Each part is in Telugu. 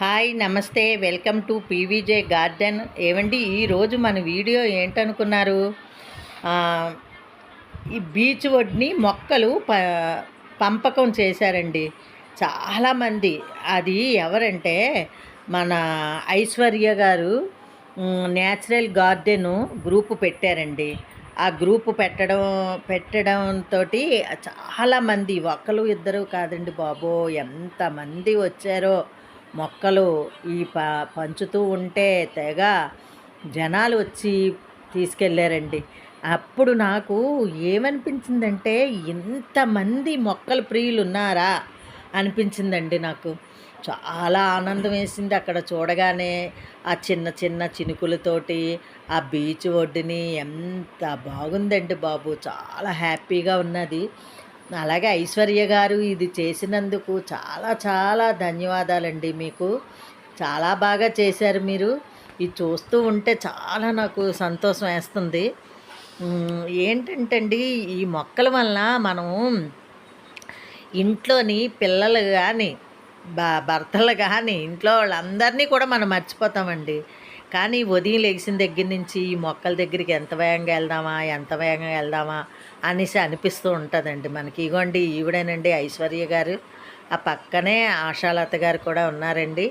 హాయ్ నమస్తే. Welcome to PVJ garden. ఏమండి ఈరోజు మన వీడియో ఏంటనుకున్నారు? ఈ బీచ్ ఒడ్ని మొక్కలు ప పంపకం చేశారండి. చాలామంది అది ఎవరంటే మన ఐశ్వర్య గారు న్యాచురల్ గార్డెను గ్రూపు పెట్టారండి. ఆ గ్రూపు పెట్టడం పెట్టడంతో చాలామంది ఒకరు ఇద్దరు కాదండి బాబో ఎంతమంది వచ్చారో. మొక్కలు ఈ ప పంచుతూ ఉంటే తెగ జనాలు వచ్చి తీసుకెళ్ళారండి అప్పుడు నాకు ఏమనిపించిందంటే ఇంతమంది మొక్కల ప్రియులు ఉన్నారా అనిపించిందండి నాకు. చాలా ఆనందం వేసింది అక్కడ చూడగానే ఆ చిన్న చిన్న చినుకులతోటి ఆ బీచ్ ఒడ్డుని ఎంత బాగుందండి బాబు. చాలా హ్యాపీగా ఉన్నది. అలాగే ఐశ్వర్య గారు ఇది చేసినందుకు చాలా చాలా ధన్యవాదాలండి మీకు. చాలా బాగా చేశారు మీరు. ఇది చూస్తూ ఉంటే చాలా నాకు సంతోషం వేస్తుంది. ఏంటంటండి ఏంటంటే అండి ఈ మొక్కల వలన మనం ఇంట్లోని పిల్లలు కానీ భర్తలు కానీ ఇంట్లో వాళ్ళందరినీ కూడా మనం మర్చిపోతామండి. కానీ ఉదయం లేచిన దగ్గర నుంచి ఈ మొక్కల దగ్గరికి ఎంత వేగంగా వెళ్దామా ఎంత వేగంగా వెళ్దామా అనేసి అనిపిస్తూ ఉంటుందండి మనకి. ఇగోండి ఈవిడేనండి ఐశ్వర్య గారు. ఆ పక్కనే ఆశాలత గారు కూడా ఉన్నారండి.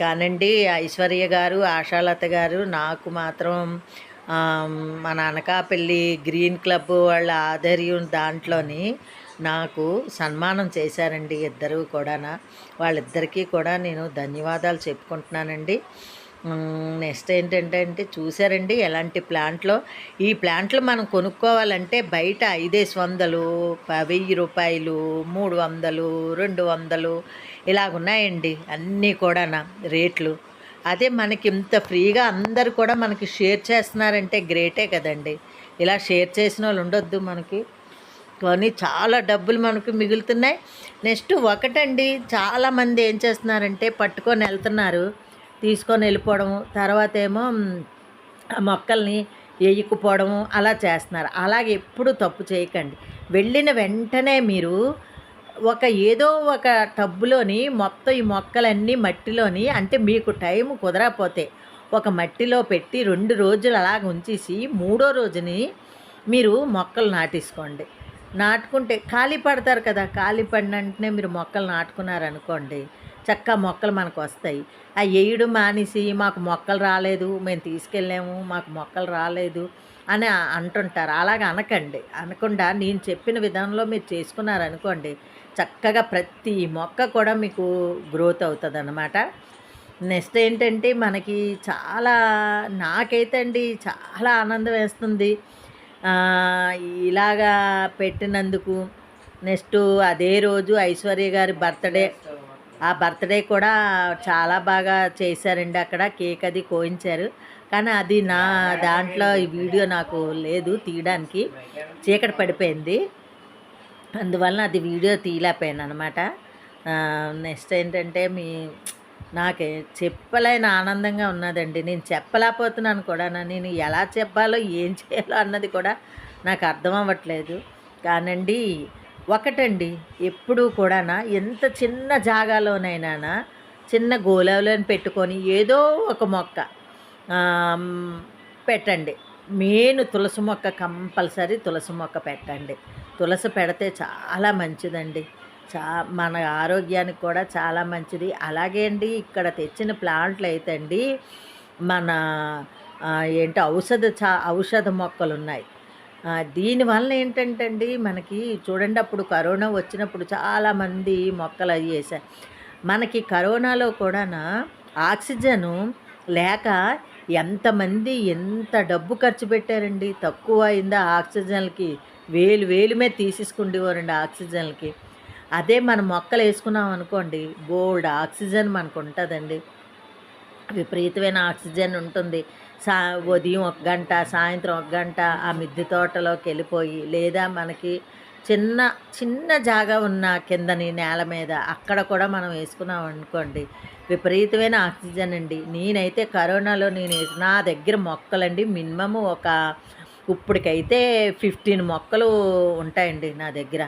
కానండి ఐశ్వర్య గారు ఆశాలత గారు నాకు మాత్రం మన అనకాపల్లి గ్రీన్ క్లబ్ వాళ్ళ ఆధ్వర్యం దాంట్లోని నాకు సన్మానం చేశారండి ఇద్దరు కూడా వాళ్ళిద్దరికీ కూడా నేను ధన్యవాదాలు చెప్పుకుంటున్నానండి. నెక్స్ట్ ఏంటంటే అంటే చూసారండి ఎలాంటి ప్లాంట్లో? ఈ ప్లాంట్లు మనం కొనుక్కోవాలంటే బయట ఐదేసి వందలు వెయ్యి రూపాయలు మూడు వందలు రెండు వందలు ఇలాగున్నాయండి అన్నీ కూడా రేట్లు. అదే మనకి ఇంత ఫ్రీగా అందరు కూడా మనకి షేర్ చేస్తున్నారంటే గ్రేటే కదండి. ఇలా షేర్ చేసిన వాళ్ళు ఉండొద్దు మనకి. కానీ చాలా డబ్బులు మనకు మిగులుతున్నాయి. నెక్స్ట్ ఒకటండి చాలామంది ఏం చేస్తున్నారంటే పట్టుకొని వెళ్తున్నారు. తీసుకొని వెళ్ళిపోవడము తర్వాత ఏమో ఆ మొక్కల్ని వేయకపోవడము అలా చేస్తున్నారు. అలాగే ఎప్పుడు తప్పు చేయకండి. వెళ్ళిన వెంటనే మీరు ఒక ఏదో ఒక టబ్బులోని మొత్తం ఈ మొక్కలన్నీ మట్టిలోని అంటే మీకు టైం కుదరకపోతే ఒక మట్టిలో పెట్టి రెండు రోజులు అలాగ ఉంచేసి మూడో రోజుని మీరు మొక్కలు నాటేసుకోండి. నాటుకుంటే ఖాళీ పడతారు కదా ఖాళీ పడిన వెంటనే మీరు మొక్కలు నాటుకున్నారనుకోండి చక్కగా మొక్కలు మనకు వస్తాయి. ఆ వేయడం మానేసి మాకు మొక్కలు రాలేదు మేము తీసుకెళ్ళాము మాకు మొక్కలు రాలేదు అని అంటుంటారు. అలాగ అనకండి. అనకుండా నేను చెప్పిన విధానంలో మీరు చేసుకున్నారనుకోండి చక్కగా ప్రతి మొక్క కూడా మీకు గ్రోత్ అవుతుంది అన్నమాట నెక్స్ట్ ఏంటంటే మనకి చాలా నాకైతే అండి చాలా ఆనందం వేస్తుంది. ఇలాగా పెట్టినందుకు నెక్స్ట్ అదే రోజు ఐశ్వర్య గారి బర్త్డే ఆ బర్త్డే కూడా చాలా బాగా చేశారండి అక్కడ. కేక్ అది కోయించారు. కానీ అది నా దాంట్లో ఈ వీడియో నాకు లేదు తీయడానికి. చీకటి పడిపోయింది. అందువలన అది వీడియో తీయలేకపోయాను అనమాట నెక్స్ట్ ఏంటంటే మీ నాకు చెప్పలేని ఆనందంగా ఉన్నదండి. నేను చెప్పలేకపోతున్నాను కూడా నేను ఎలా చెప్పాలో ఏం చేయాలో అన్నది కూడా నాకు అర్థం అవ్వట్లేదు. కానండి ఒకటండి ఎప్పుడూ కూడా ఎంత చిన్న జాగాలోనైనా చిన్న గోళంలోని పెట్టుకొని ఏదో ఒక మొక్క పెట్టండి. మెయిన్ తులసి మొక్క కంపల్సరీ తులసి మొక్క పెట్టండి. తులసి పెడితే చాలా మంచిదండి. చా మన ఆరోగ్యానికి కూడా చాలా మంచిది. అలాగే అండి ఇక్కడ తెచ్చిన ప్లాంట్లు అయితే అండి మన ఏంటి ఔషధ చా ఔషధ మొక్కలు ఉన్నాయి దీనివల్ల ఏంటంటే అండి మనకి చూడండి అప్పుడు కరోనా వచ్చినప్పుడు చాలామంది మొక్కలు అవి వేసారు మనకి కరోనాలో కూడా ఆక్సిజను లేక ఎంతమంది ఎంత డబ్బు ఖర్చు పెట్టారండి? తక్కువ అయిందా ఆక్సిజన్లకి? వేలు వేలు మీద తీసేసుకుండేవారండి ఆక్సిజన్లకి. అదే మన మొక్కలు వేసుకున్నాం అనుకోండి బోల్డ్ ఆక్సిజన్ మనకు ఉంటుందండి. విపరీతమైన ఆక్సిజన్ ఉంటుంది. సా ఉదయం ఒక గంట సాయంత్రం ఒక గంట ఆ మిద్దె తోటలోకి వెళ్ళిపోయి లేదా మనకి చిన్న చిన్న జాగా ఉన్న కిందని నేల మీద అక్కడ కూడా మనం వేసుకున్నాం అనుకోండి విపరీతమైన ఆక్సిజన్ అండి. నేనైతే కరోనాలో నేను నా దగ్గర మొక్కలండి మినిమమ్ ఒక ఇప్పటికైతే ఫిఫ్టీన్ మొక్కలు ఉంటాయండి నా దగ్గర.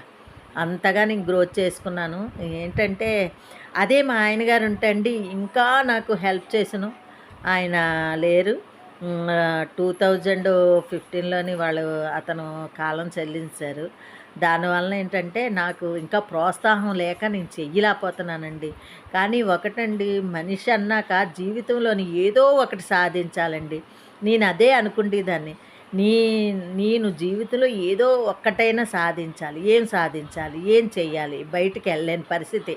అంతగా నేను గ్రోత్ చేసుకున్నాను. ఏంటంటే అదే మా ఆయన గారు ఇంకా నాకు హెల్ప్ చేసాను. ఆయన లేరు. టూ థౌజండ్ ఫిఫ్టీన్లోని వాళ్ళు అతను కాలం చెల్లించారు. దానివల్ల ఏంటంటే నాకు ఇంకా ప్రోత్సాహం లేక నేను చెయ్యలేకపోతున్నానండి కానీ ఒకటండి మనిషి అన్నాక జీవితంలోని ఏదో ఒకటి సాధించాలండి. నేను అదే అనుకుండేదాన్ని. నీ నేను జీవితంలో ఏదో ఒక్కటైనా సాధించాలి. ఏం సాధించాలి? ఏం చెయ్యాలి? బయటికి వెళ్ళలేని పరిస్థితి.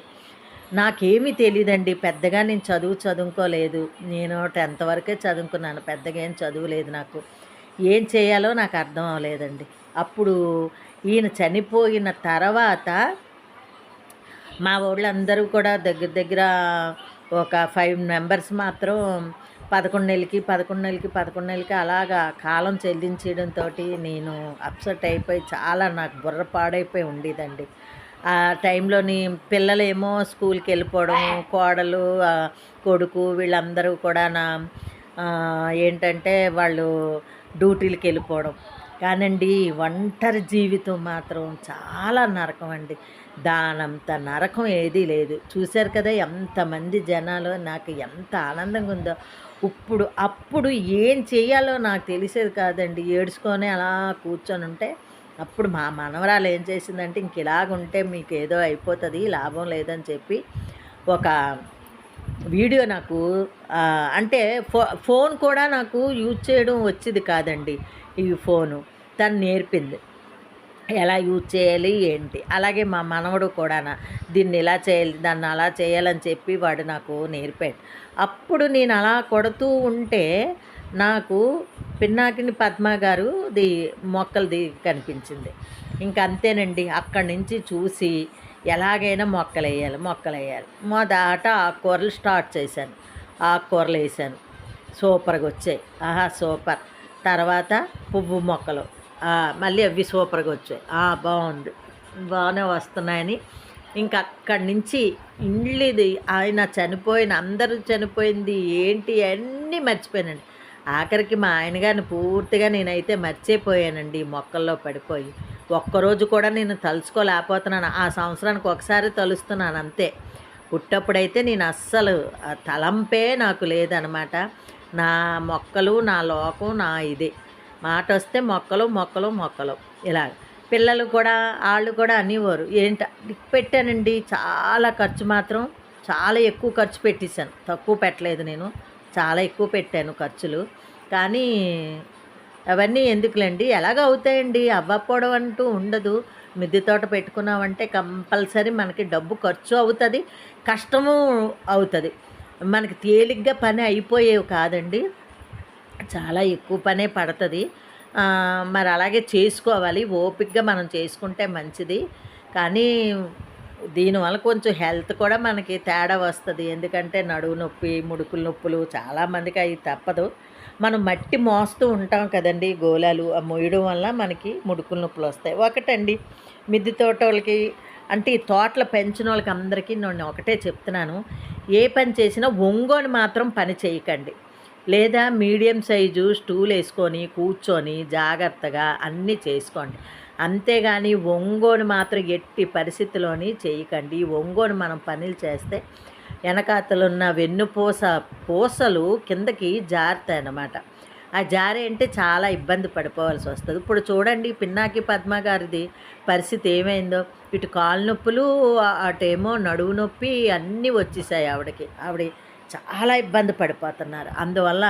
నాకేమీ తెలియదండి పెద్దగా నేను చదువు చదువుకోలేదు. నేను టెన్త్ వరకే చదువుకున్నాను. పెద్దగా ఏం చదువులేదు నాకు. ఏం చేయాలో నాకు అర్థం అవ్వలేదండి. అప్పుడు ఈయన చనిపోయిన తర్వాత మా వాళ్ళందరూ కూడా దగ్గర దగ్గర ఒక ఫైవ్ మెంబర్స్ మాత్రం పదకొండు నెలలకి పదకొండు నెలలకి పదకొండు నెలలకి అలాగా కాలం చెల్లించడంతో నేను అప్సెట్ అయిపోయి చాలా నాకు బుర్ర పాడైపోయి ఉండేదండి. ఆ టైంలోని పిల్లలేమో స్కూల్కి వెళ్ళిపోవడం కోడలు కొడుకు వీళ్ళందరూ కూడా నా ఏంటంటే వాళ్ళు డ్యూటీలకు వెళ్ళిపోవడం కానండి ఒంటరి జీవితం మాత్రం చాలా నరకం అండి. దానంత నరకం ఏదీ లేదు. చూశారు కదా ఎంతమంది జనాలు నాకు ఎంత ఆనందంగా ఉందో. ఇప్పుడు అప్పుడు ఏం చేయాలో నాకు తెలిసేది కాదండి. ఏడ్చుకొని అలా కూర్చొని ఉంటే అప్పుడు మా మనవరాలు ఏం చేసిందంటే ఇంక ఇలాగుంటే మీకు ఏదో అయిపోతుంది లాభం లేదని చెప్పి ఒక వీడియో నాకు అంటే ఫో ఫోన్ కూడా నాకు యూజ్ చేయడం వచ్చేది కాదండి ఈ ఫోను. తను నేర్పింది. ఎలా యూజ్ చేయాలి ఏంటి? అలాగే మా మనవడు కూడా దీన్ని ఇలా చేయాలి దాన్ని అలా చేయాలని చెప్పి వాడు నాకు నేర్పాడు. అప్పుడు నేను అలా కొడుతూ ఉంటే నాకు పిన్నాకిని పద్మ గారు ది మొక్కలది కనిపించింది. ఇంక అంతేనండి అక్కడి నుంచి చూసి ఎలాగైనా మొక్కలు వేయాలి మొక్కలు వేయాలి మొదట ఆకుకూరలు స్టార్ట్ చేశాను ఆకుకూరలు వేసాను సూపర్గా వచ్చాయి. ఆహా సూపర్. తర్వాత పువ్వు మొక్కలు. మళ్ళీ అవి సూపర్గా వచ్చాయి. బాగుంది. బాగానే వస్తున్నాయని. ఇంకా అక్కడి నుంచి ఇల్లుది ఆయన చనిపోయిన అందరూ చనిపోయింది ఏంటి అన్నీ మర్చిపోయినండి. ఆఖరికి మా ఆయన గారిని పూర్తిగా నేనైతే మర్చిపోయానండి ఈ మొక్కల్లో పడిపోయి. ఒక్కరోజు కూడా నేను తలుచుకోలేకపోతున్నాను. ఆ సంవత్సరానికి ఒకసారి తలుస్తున్నాను అంతే. పుట్టప్పుడైతే నేను అస్సలు తలంపే నాకు లేదనమాట. నా మొక్కలు నా లోకం నా ఇదే. మాట వస్తే మొక్కలు మొక్కలు మొక్కలు. ఇలా. పిల్లలు కూడా వాళ్ళు కూడా అనేవారు. ఏంట? పెట్టానండి. చాలా ఖర్చు మాత్రం చాలా ఎక్కువ ఖర్చు పెట్టేశాను. తక్కువ పెట్టలేదు నేను. చాలా ఎక్కువ పెట్టాను ఖర్చులు. కానీ అవన్నీ ఎందుకులేండి? ఎలాగ అవుతాయండి? అవ్వకపోవడం అంటూ ఉండదు. మిద్దె తోట పెట్టుకున్నామంటే కంపల్సరీ మనకి డబ్బు ఖర్చు అవుతుంది కష్టము అవుతుంది. మనకి తేలిగ్గా పని అయిపోయేవి కాదండి. చాలా ఎక్కువ పనే పడుతుంది. మరి అలాగే చేసుకోవాలి. ఓపికగా మనం చేసుకుంటే మంచిది. కానీ దీనివల్ల కొంచెం హెల్త్ కూడా మనకి తేడా వస్తుంది. ఎందుకంటే నడువు నొప్పి ముడుకుల నొప్పులు చాలామందికి అవి తప్పదు. మనం మట్టి మోస్తూ ఉంటాం కదండి గోళాలు ఆ మోయడం వల్ల మనకి ముడుకుల నొప్పులు వస్తాయి. ఒకటండి మిద్దె తోట వాళ్ళకి అంటే ఈ తోటలు పెంచిన వాళ్ళకి అందరికీ నేను ఒకటే చెప్తున్నాను. ఏ పని చేసినా ఒంగోని మాత్రం పని చేయకండి. లేదా మీడియం సైజు స్టూల్ వేసుకొని కూర్చొని జాగ్రత్తగా అన్నీ చేసుకోండి. అంతేగాని ఒంగోని మాత్రం ఎట్టి పరిస్థితిలోని చేయకండి. ఈ ఒంగోని మనం పనులు చేస్తే వెనకాతలున్న వెన్నుపూస పూసలు కిందకి జారుతాయి అన్నమాట. ఆ జారే అంటే చాలా ఇబ్బంది పడిపోవాల్సి వస్తుంది. ఇప్పుడు చూడండి పిన్నాకి పద్మ గారిది పరిస్థితి ఏమైందో. ఇటు కాలు నొప్పులు అటేమో నడువు నొప్పి అన్నీ వచ్చేసాయి ఆవిడకి. ఆవిడ చాలా ఇబ్బంది పడిపోతున్నారు. అందువల్ల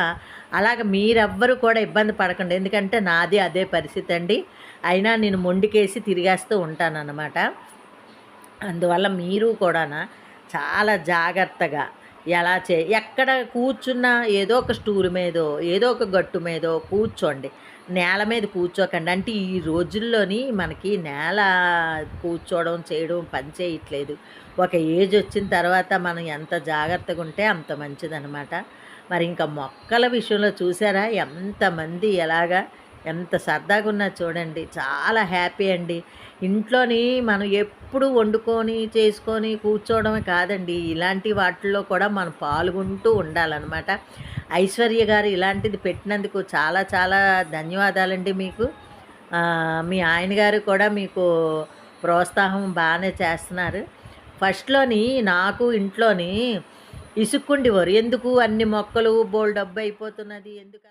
అలాగ మీరెవ్వరు కూడా ఇబ్బంది పడకండి. ఎందుకంటే నాది అదే పరిస్థితి అండి. అయినా నేను మొండికేసి తిరిగేస్తూ ఉంటానన్నమాట. అందువల్ల మీరు కూడా చాలా జాగ్రత్తగా ఎలా చే ఎక్కడ కూర్చున్నా ఏదో ఒక స్టూల్ మీదో ఏదో ఒక గట్టు మీదో కూర్చోండి. నేల మీద కూర్చోకండి. అంటే ఈ రోజుల్లోని మనకి నేల కూర్చోవడం చేయడం పని చేయట్లేదు. ఒక ఏజ్ వచ్చిన తర్వాత మనం ఎంత జాగ్రత్తగా ఉంటే అంత మంచిదన్నమాట. మరి ఇంకా మొక్కల విషయంలో చూసారా? ఎంతమంది ఎలాగా ఎంత సరదాగా ఉన్నా చూడండి. చాలా హ్యాపీ అండి. ఇంట్లోని మనం ఎప్పుడు వండుకొని చేసుకొని కూర్చోవడమే కాదండి. ఇలాంటి వాటిల్లో కూడా మనం పాల్గొంటూ ఉండాలన్నమాట. ఐశ్వర్య గారు ఇలాంటిది పెట్టినందుకు చాలా చాలా ధన్యవాదాలండి మీకు. మీ ఆయన గారు కూడా మీకు ప్రోత్సాహం బాగానే చేస్తున్నారు. ఫస్ట్లోని నాకు ఇంట్లోని ఇసుక్కుండేవారు ఎందుకు అన్ని మొక్కలు బోల్ డబ్బు అయిపోతున్నది? ఎందుకు